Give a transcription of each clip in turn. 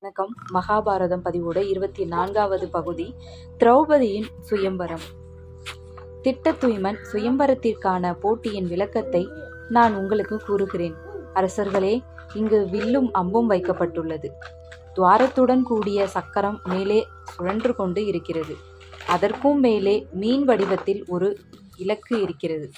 வணக்கம். மகாபாரதம் பதிவோட இருபத்தி நான்காவது பகுதி. திரௌபதியின் சுயம்பரம். திட்டத்துய்மன் சுயம்பரத்திற்கான போட்டியின் விளக்கத்தை நான் உங்களுக்கு கூறுகிறேன். அரசர்களே இங்கு வில்லும் அம்பும் வைக்கப்பட்டுள்ளது. துவாரத்துடன் கூடிய சக்கரம் மேலே சுழன்று கொண்டு இருக்கிறது. அதற்கும் மேலே மீன் வடிவத்தில் ஒரு இலக்கு இருக்கிறது.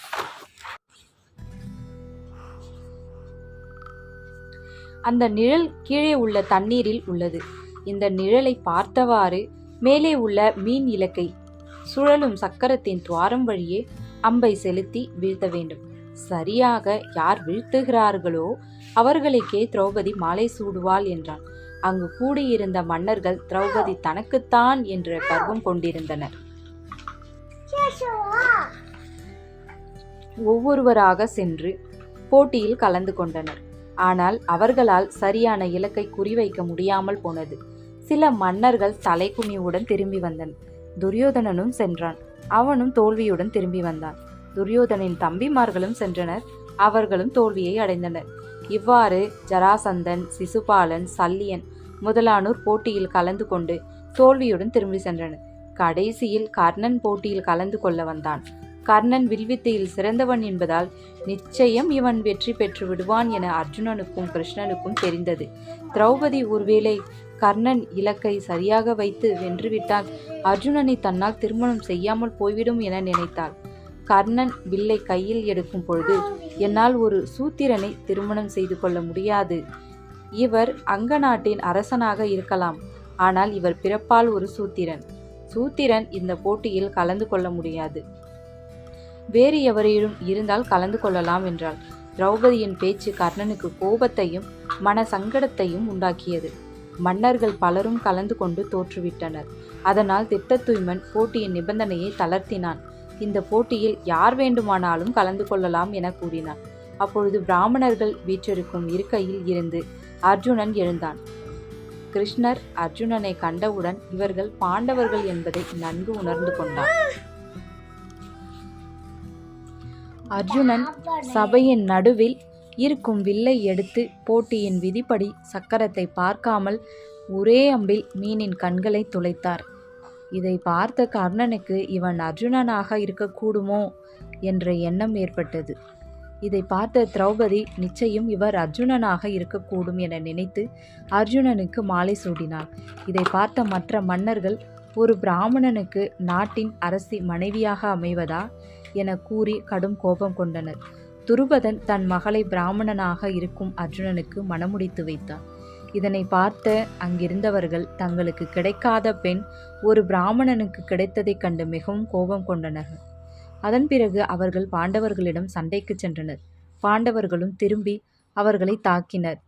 அந்த நிழல் கீழே உள்ள தண்ணீரில் உள்ளது. இந்த நிழலை பார்த்தவாறு மேலே உள்ள மீன் இலக்கை சுழலும் சக்கரத்தின் துவாரம் வழியே அம்பை செலுத்தி வீழ்த்த வேண்டும். சரியாக யார் வீழ்த்துகிறார்களோ அவர்களுக்கே திரௌபதி மாலை சூடுவாள் என்றான். அங்கு கூடியிருந்த மன்னர்கள் திரௌபதி தனக்குத்தான் என்ற கர்வம் கொண்டிருந்தனர். ஒவ்வொருவராக சென்று போட்டியில் கலந்து கொண்டனர். ஆனால் அவர்களால் சரியான இலக்கை குறிவைக்க முடியாமல் போனது. சில மன்னர்கள் தலைக்குனிவுடன் திரும்பி வந்தனர். துரியோதனனும் சென்றான். அவனும் தோல்வியுடன் திரும்பி வந்தான். துரியோதனின் தம்பிமார்களும் சென்றனர். அவர்களும் தோல்வியை அடைந்தனர். இவ்வாறு ஜராசந்தன் சிசுபாலன் சல்லியன் முதலானோர் போட்டியில் கலந்து கொண்டு தோல்வியுடன் திரும்பி சென்றனர். கடைசியில் கர்ணன் போட்டியில் கலந்து கொள்ள வந்தான். கர்ணன் வில்வித்தையில் சிறந்தவன் என்பதால் நிச்சயம் இவன் வெற்றி பெற்று விடுவான் என அர்ஜுனனுக்கும் கிருஷ்ணனுக்கும் தெரிந்தது. திரௌபதி ஒருவேளை கர்ணன் இலக்கை சரியாக வைத்து வென்றுவிட்டால் அர்ஜுனனை தன்னால் திருமணம் செய்யாமல் போய்விடும் என நினைத்தாள். கர்ணன் வில்லை கையில் எடுக்கும் பொழுது என்னால் ஒரு சூத்திரனை திருமணம் செய்து கொள்ள முடியாது. இவர் அங்க நாட்டின் அரசனாக இருக்கலாம். ஆனால் இவர் பிறப்பால் ஒரு சூத்திரன். சூத்திரன் இந்த போட்டியில் கலந்து கொள்ள முடியாது. வேறு எவரையிலும் இருந்தால் கலந்து கொள்ளலாம் என்றாள். திரௌபதியின் பேச்சு கர்ணனுக்கு கோபத்தையும் மன சங்கடத்தையும் உண்டாக்கியது. மன்னர்கள் பலரும் கலந்து கொண்டு தோற்றுவிட்டனர். அதனால் திட்டத்துய்மன் போட்டியின் நிபந்தனையை தளர்த்தினான். இந்த போட்டியில் யார் வேண்டுமானாலும் கலந்து கொள்ளலாம் என கூறினான். அப்பொழுது பிராமணர்கள் வீற்றிருக்கும் இருக்கையில் இருந்து அர்ஜுனன் எழுந்தான். கிருஷ்ணர் அர்ஜுனனை கண்டவுடன் இவர்கள் பாண்டவர்கள் என்பதை நன்கு உணர்ந்து கொண்டான் அர்ஜுனன் சபையின் நடுவில் இருக்கும் வில்லை எடுத்து போட்டியின் விதிப்படி சக்கரத்தை பார்க்காமல் ஒரே அம்பில் மீனின் கண்களை துளைத்தார். இதை பார்த்த கர்ணனுக்கு இவன் அர்ஜுனனாக இருக்கக்கூடுமோ என்ற எண்ணம் ஏற்பட்டது. இதை பார்த்த திரௌபதி நிச்சயம் இவர் அர்ஜுனனாக இருக்கக்கூடும் என நினைத்து அர்ஜுனனுக்கு மாலை சூடினார். இதை பார்த்த மற்ற மன்னர்கள் ஒரு பிராமணனுக்கு நாட்டின் அரசி மனைவியாக அமைவதா என கூறி கடும் கோபம் கொண்டனர். துருபதன் தன் மகளை பிராமணனாக இருக்கும் அர்ஜுனனுக்கு மணமுடித்து வைத்தான். இதனை பார்த்த அங்கிருந்தவர்கள் தங்களுக்கு கிடைக்காத பெண் ஒரு பிராமணனுக்கு கிடைத்ததைக் கண்டு மிகவும் கோபம் கொண்டனர். அதன் பிறகு அவர்கள் பாண்டவர்களிடம் சண்டைக்கு சென்றனர். பாண்டவர்களும் திரும்பி அவர்களை தாக்கினர்.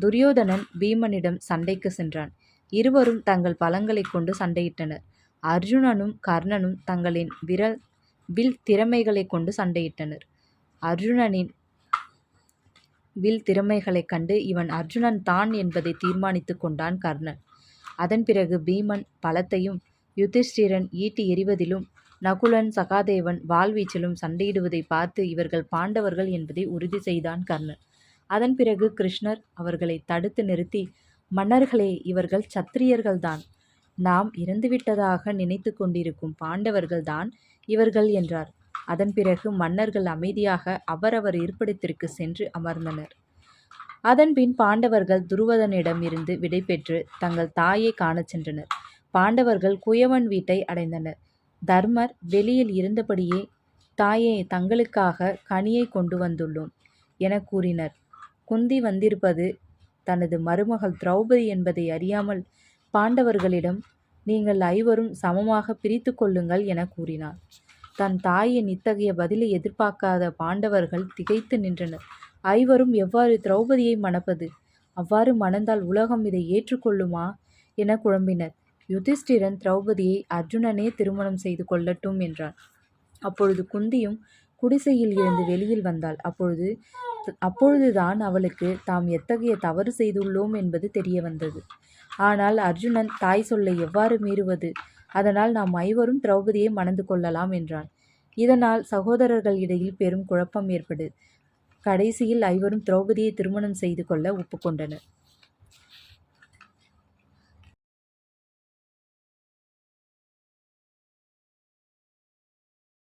துரியோதனன் பீமனிடம் சண்டைக்கு சென்றான். இருவரும் தங்கள் பலங்களை கொண்டு சண்டையிட்டனர். அர்ஜுனனும் கர்ணனும் தங்களின் விரல் வில் திறமைகளை கொண்டு சண்டையிட்டனர். அர்ஜுனனின் வில் திறமைகளைக் கண்டு இவன் அர்ஜுனன் தான் என்பதை தீர்மானித்து கொண்டான் கர்ணன். அதன் பிறகு பீமன் பலத்தையும் யுதிஷ்டிரன் ஈட்டி எறிவதிலும் நகுலன் சகாதேவன் வாழ்வீச்சிலும் சண்டையிடுவதை பார்த்து இவர்கள் பாண்டவர்கள் என்பதை உறுதி செய்தான் கர்ணன். அதன் பிறகு கிருஷ்ணர் அவர்களை தடுத்து நிறுத்தி மன்னர்களே இவர்கள் சத்திரியர்கள்தான். நாம் இறந்துவிட்டதாக நினைத்து கொண்டிருக்கும் பாண்டவர்கள்தான் இவர்கள் என்றார். அதன் பிறகு மன்னர்கள் அமைதியாக அவரவர் இருப்பிடத்திற்கு சென்று அமர்ந்தனர். அதன்பின் பாண்டவர்கள் துருவதனிடம் இருந்து விடைபெற்று தங்கள் தாயை காணச் சென்றனர். பாண்டவர்கள் குயவன் வீட்டை அடைந்தனர். தர்மர் வெளியில் இருந்தபடியே தாயே தங்களுக்காக கனியை கொண்டு வந்துள்ளோம் என கூறினர். குந்தி வந்திருப்பது தனது மருமகள் திரௌபதி என்பதை அறியாமல் பாண்டவர்களிடம் நீங்கள் ஐவரும் சமமாக பிரித்து கொள்ளுங்கள் என கூறினார் தன் தாயின் இத்தகைய பதிலை எதிர்பார்க்காத பாண்டவர்கள் திகைத்து நின்றனர். ஐவரும் எவ்வாறு திரௌபதியை மணப்பது? அவ்வாறு மணந்தால் உலகம் இதை ஏற்றுக்கொள்ளுமா? என குழம்பினர். யுதிஷ்டிரன் திரௌபதியை அர்ஜுனனே திருமணம் செய்து கொள்ளட்டும் என்றான். அப்பொழுது குந்தியும் குடிசையில் இருந்து வெளியில் வந்தாள். அப்பொழுது அப்பொழுதுதான் அவளுக்கு தாம் எத்தகைய தவறு செய்துள்ளோம் என்பது தெரிய வந்தது. ஆனால் அர்ஜுனன் தாய் சொல்லை எவ்வாறு மீறுவது? அதனால் நாம் ஐவரும் திரௌபதியை மணந்து கொள்ளலாம் என்றான். இதனால் சகோதரர்கள் இடையில் பெரும் குழப்பம் ஏற்படு. கடைசியில் ஐவரும் திரௌபதியை திருமணம் செய்து கொள்ள ஒப்புக்கொண்டனர்.